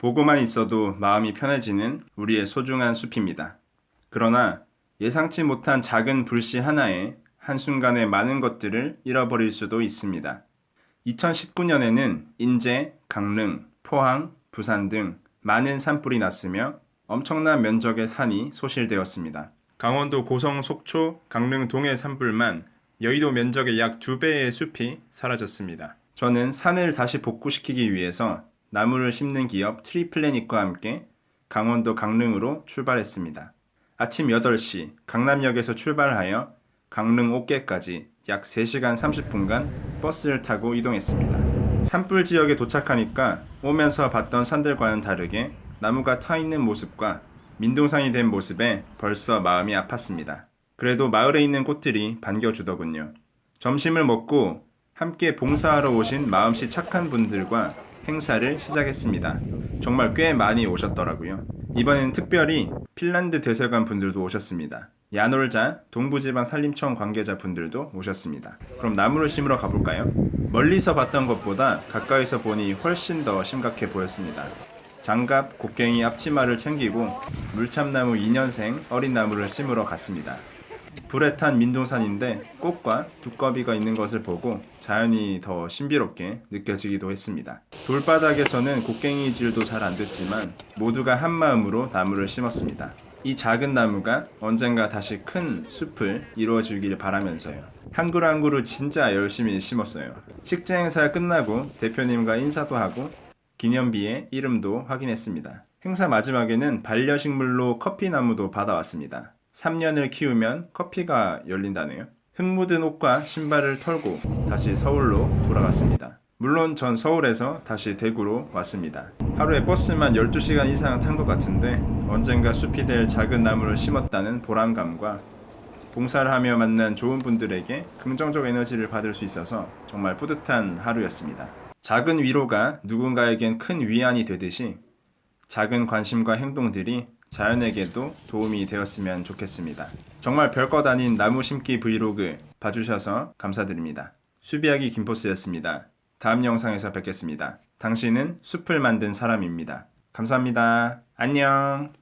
보고만 있어도 마음이 편해지는 우리의 소중한 숲입니다. 그러나 예상치 못한 작은 불씨 하나에 한순간에 많은 것들을 잃어버릴 수도 있습니다. 2019년에는 인제, 강릉, 포항, 부산 등 많은 산불이 났으며 엄청난 면적의 산이 소실되었습니다. 강원도 고성 속초, 강릉 동해 산불만 여의도 면적의 약두 배의 숲이 사라졌습니다. 저는 산을 다시 복구시키기 위해서 나무를 심는 기업 트리플래닛과 함께 강원도 강릉으로 출발했습니다. 아침 8시 강남역에서 출발하여 강릉 옥계까지 약 3시간 30분간 버스를 타고 이동했습니다. 산불 지역에 도착하니까 오면서 봤던 산들과는 다르게 나무가 타 있는 모습과 민둥산이 된 모습에 벌써 마음이 아팠습니다. 그래도 마을에 있는 꽃들이 반겨주더군요. 점심을 먹고 함께 봉사하러 오신 마음씨 착한 분들과 행사를 시작했습니다. 정말 꽤 많이 오셨더라고요. 이번엔 특별히 핀란드 대사관 분들도 오셨습니다. 야놀자 동부지방 산림청 관계자 분들도 오셨습니다. 그럼 나무를 심으러 가볼까요? 멀리서 봤던 것보다 가까이서 보니 훨씬 더 심각해 보였습니다. 장갑, 곡괭이, 앞치마를 챙기고 물참나무 2년생 어린 나무를 심으러 갔습니다. 불에 탄 민둥산인데 꽃과 두꺼비가 있는 것을 보고 자연이 더 신비롭게 느껴지기도 했습니다. 돌바닥에서는 곡괭이질도 잘 안 됐지만 모두가 한 마음으로 나무를 심었습니다. 이 작은 나무가 언젠가 다시 큰 숲을 이루어 주길 바라면서요. 한 그루 한 그루 진짜 열심히 심었어요. 식재 행사 끝나고 대표님과 인사도 하고 기념비에 이름도 확인했습니다. 행사 마지막에는 반려식물로 커피나무도 받아왔습니다. 3년을 키우면 커피가 열린다네요. 흙 묻은 옷과 신발을 털고 다시 서울로 돌아갔습니다. 물론 전 서울에서 다시 대구로 왔습니다. 하루에 버스만 12시간 이상 탄 것 같은데 언젠가 숲이 될 작은 나무를 심었다는 보람감과 봉사를 하며 만난 좋은 분들에게 긍정적 에너지를 받을 수 있어서 정말 뿌듯한 하루였습니다. 작은 위로가 누군가에겐 큰 위안이 되듯이 작은 관심과 행동들이 자연에게도 도움이 되었으면 좋겠습니다. 정말 별것 아닌 나무 심기 브이로그 봐주셔서 감사드립니다. 수비하기 김포스였습니다. 다음 영상에서 뵙겠습니다. 당신은 숲을 만든 사람입니다. 감사합니다. 안녕.